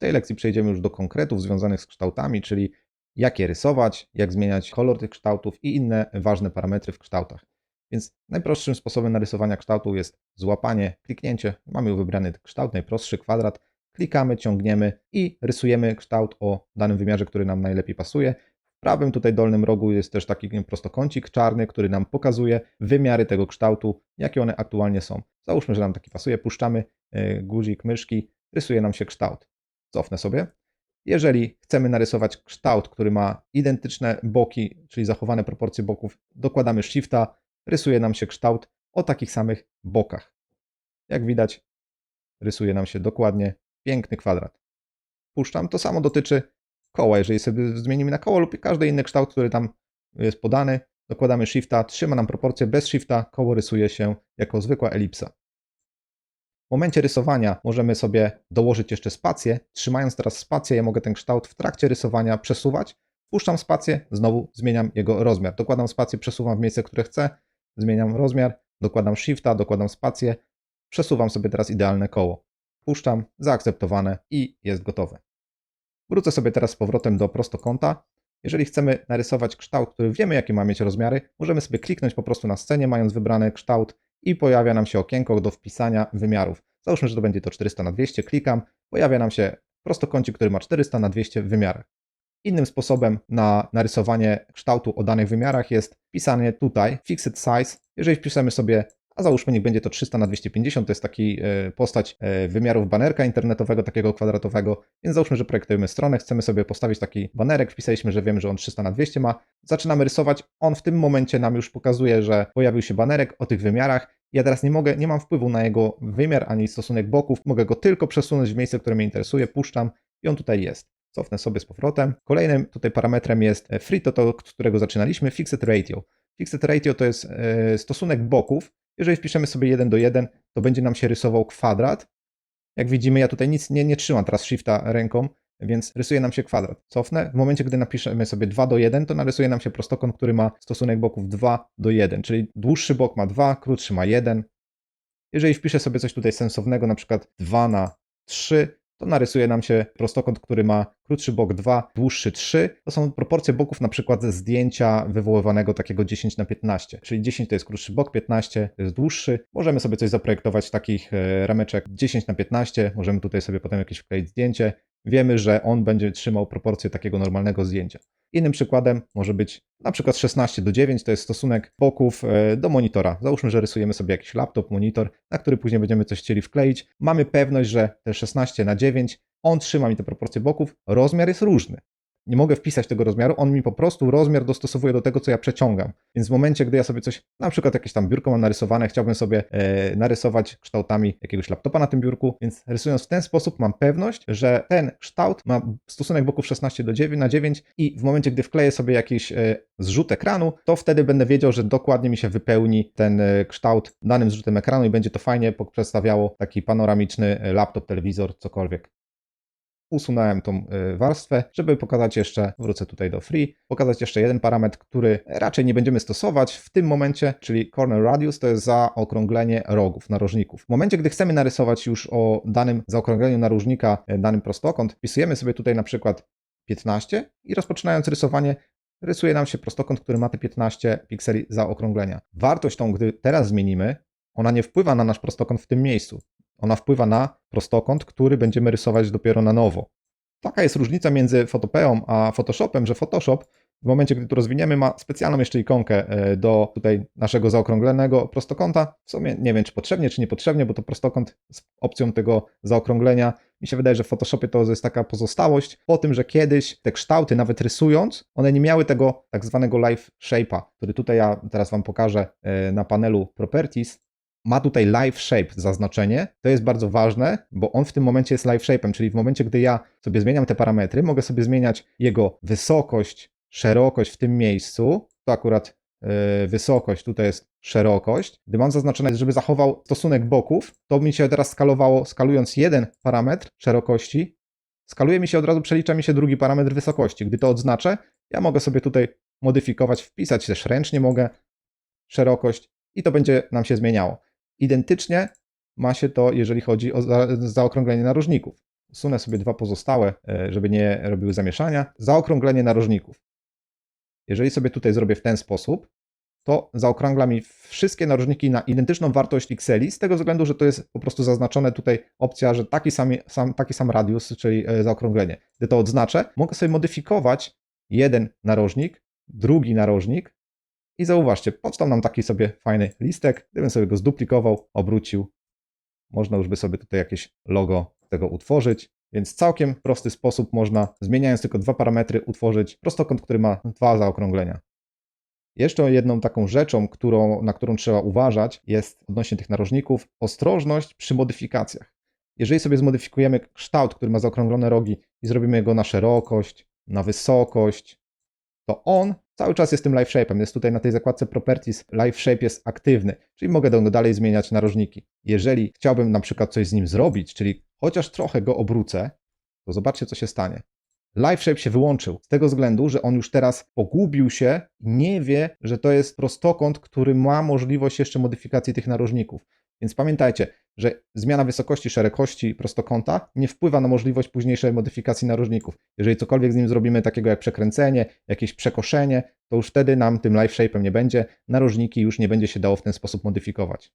tej lekcji przejdziemy już do konkretów związanych z kształtami, czyli jak je rysować, jak zmieniać kolor tych kształtów i inne ważne parametry w kształtach. Więc najprostszym sposobem narysowania kształtu jest złapanie, kliknięcie. Mamy wybrany kształt, najprostszy kwadrat. Klikamy, ciągniemy i rysujemy kształt o danym wymiarze, który nam najlepiej pasuje. W prawym tutaj dolnym rogu jest też taki prostokącik czarny, który nam pokazuje wymiary tego kształtu, jakie one aktualnie są. Załóżmy, że nam taki pasuje, puszczamy e, guzik myszki, rysuje nam się kształt. Cofnę sobie. Jeżeli chcemy narysować kształt, który ma identyczne boki, czyli zachowane proporcje boków, dokładamy Shifta, rysuje nam się kształt o takich samych bokach. Jak widać, rysuje nam się dokładnie piękny kwadrat. Puszczam. To samo dotyczy koła. Jeżeli sobie zmienimy na koło lub każdy inny kształt, który tam jest podany, dokładamy Shifta, trzyma nam proporcje. Bez Shifta koło rysuje się jako zwykła elipsa. W momencie rysowania możemy sobie dołożyć jeszcze spację. Trzymając teraz spację, ja mogę ten kształt w trakcie rysowania przesuwać. Puszczam spację, znowu zmieniam jego rozmiar. Dokładam spację, przesuwam w miejsce, które chcę, zmieniam rozmiar, dokładam Shifta, dokładam spację, przesuwam sobie teraz idealne koło. Puszczam, zaakceptowane i jest gotowe. Wrócę sobie teraz z powrotem do prostokąta. Jeżeli chcemy narysować kształt, który wiemy, jakie ma mieć rozmiary, możemy sobie kliknąć po prostu na scenie, mając wybrany kształt i pojawia nam się okienko do wpisania wymiarów. Załóżmy, że to będzie to 400 na 200, klikam, pojawia nam się prostokącik, który ma 400 na 200 w wymiarach. Innym sposobem na narysowanie kształtu o danych wymiarach jest wpisanie tutaj fixed size. Jeżeli wpiszemy sobie, a załóżmy niech będzie to 300 na 250, to jest taki e, postać e, wymiarów banerka internetowego, takiego kwadratowego, więc załóżmy, że projektujemy stronę, chcemy sobie postawić taki banerek, wpisaliśmy, że wiemy, że on 300 na 200 ma, zaczynamy rysować, on w tym momencie nam już pokazuje, że pojawił się banerek o tych wymiarach, ja teraz nie mogę, nie mam wpływu na jego wymiar ani stosunek boków, mogę go tylko przesunąć w miejsce, które mnie interesuje, puszczam i on tutaj jest. Cofnę sobie z powrotem. Kolejnym tutaj parametrem jest free, to to, od którego zaczynaliśmy, fixed ratio. Fixed ratio to jest e, stosunek boków. Jeżeli wpiszemy sobie 1 do 1, to będzie nam się rysował kwadrat. Jak widzimy, ja tutaj nic nie, nie trzymam teraz shifta ręką, więc rysuje nam się kwadrat. Cofnę. W momencie, gdy napiszemy sobie 2 do 1, to narysuje nam się prostokąt, który ma stosunek boków 2 do 1, czyli dłuższy bok ma 2, krótszy ma 1. Jeżeli wpiszę sobie coś tutaj sensownego, na przykład 2 na 3, to narysuje nam się prostokąt, który ma krótszy bok 2, dłuższy 3. To są proporcje boków na przykład ze zdjęcia wywoływanego takiego 10 na 15, czyli 10 to jest krótszy bok, 15 to jest dłuższy. Możemy sobie coś zaprojektować takich e, rameczek 10 na 15, możemy tutaj sobie potem jakieś wkleić zdjęcie. Wiemy, że on będzie trzymał proporcje takiego normalnego zdjęcia. Innym przykładem może być na przykład 16 do 9, to jest stosunek boków e, do monitora. Załóżmy, że rysujemy sobie jakiś laptop, monitor, na który później będziemy coś chcieli wkleić. Mamy pewność, że te 16 na 9, on trzyma mi te proporcje boków, rozmiar jest różny nie mogę wpisać tego rozmiaru, on mi po prostu rozmiar dostosowuje do tego, co ja przeciągam. Więc w momencie, gdy ja sobie coś, na przykład jakieś tam biurko mam narysowane, chciałbym sobie e, narysować kształtami jakiegoś laptopa na tym biurku, więc rysując w ten sposób mam pewność, że ten kształt ma stosunek boków 16 do 9 na 9 i w momencie, gdy wkleję sobie jakiś e, zrzut ekranu, to wtedy będę wiedział, że dokładnie mi się wypełni ten e, kształt danym zrzutem ekranu i będzie to fajnie przedstawiało taki panoramiczny laptop, telewizor, cokolwiek usunąłem tą y, warstwę, żeby pokazać jeszcze, wrócę tutaj do free, pokazać jeszcze jeden parametr, który raczej nie będziemy stosować w tym momencie, czyli corner radius to jest zaokrąglenie rogów, narożników. W momencie, gdy chcemy narysować już o danym zaokrągleniu narożnika, y, danym prostokąt, wpisujemy sobie tutaj na przykład 15 i rozpoczynając rysowanie rysuje nam się prostokąt, który ma te 15 pikseli zaokrąglenia. Wartość tą, gdy teraz zmienimy, ona nie wpływa na nasz prostokąt w tym miejscu. Ona wpływa na prostokąt, który będziemy rysować dopiero na nowo. Taka jest różnica między Photopeą a Photoshopem, że Photoshop w momencie, gdy to rozwiniemy, ma specjalną jeszcze ikonkę e, do tutaj naszego zaokrąglonego prostokąta. W sumie nie wiem, czy potrzebnie, czy niepotrzebnie, bo to prostokąt z opcją tego zaokrąglenia. Mi się wydaje, że w Photoshopie to jest taka pozostałość po tym, że kiedyś te kształty, nawet rysując, one nie miały tego tak zwanego live shape'a, który tutaj ja teraz Wam pokażę e, na panelu Properties ma tutaj live shape zaznaczenie. To jest bardzo ważne, bo on w tym momencie jest live shape'em, czyli w momencie, gdy ja sobie zmieniam te parametry, mogę sobie zmieniać jego wysokość, szerokość w tym miejscu. To akurat yy, wysokość, tutaj jest szerokość. Gdy mam zaznaczone, żeby zachował stosunek boków, to mi się teraz skalowało, skalując jeden parametr szerokości, skaluje mi się od razu, przelicza mi się drugi parametr wysokości. Gdy to odznaczę, ja mogę sobie tutaj modyfikować, wpisać też ręcznie mogę szerokość i to będzie nam się zmieniało. Identycznie ma się to, jeżeli chodzi o zaokrąglenie narożników. Usunę sobie dwa pozostałe, e, żeby nie robiły zamieszania. Zaokrąglenie narożników. Jeżeli sobie tutaj zrobię w ten sposób, to zaokrągla mi wszystkie narożniki na identyczną wartość pikseli, z tego względu, że to jest po prostu zaznaczone tutaj opcja, że taki sam, sam, taki sam radius, czyli e, zaokrąglenie. Gdy to odznaczę, mogę sobie modyfikować jeden narożnik, drugi narożnik i zauważcie, powstał nam taki sobie fajny listek. Gdybym sobie go zduplikował, obrócił, można już by sobie tutaj jakieś logo tego utworzyć. Więc całkiem prosty sposób można, zmieniając tylko dwa parametry, utworzyć prostokąt, który ma dwa zaokrąglenia. Jeszcze jedną taką rzeczą, którą, na którą trzeba uważać, jest odnośnie tych narożników ostrożność przy modyfikacjach. Jeżeli sobie zmodyfikujemy kształt, który ma zaokrąglone rogi i zrobimy go na szerokość, na wysokość, to on cały czas jest tym live shape'em. Jest tutaj na tej zakładce Properties, live shape jest aktywny, czyli mogę do- dalej zmieniać narożniki. Jeżeli chciałbym na przykład coś z nim zrobić, czyli chociaż trochę go obrócę, to zobaczcie, co się stanie. Live shape się wyłączył z tego względu, że on już teraz pogubił się nie wie, że to jest prostokąt, który ma możliwość jeszcze modyfikacji tych narożników. Więc pamiętajcie, że zmiana wysokości, szerokości prostokąta nie wpływa na możliwość późniejszej modyfikacji narożników. Jeżeli cokolwiek z nim zrobimy takiego jak przekręcenie, jakieś przekoszenie, to już wtedy nam tym live shape'em nie będzie, narożniki już nie będzie się dało w ten sposób modyfikować.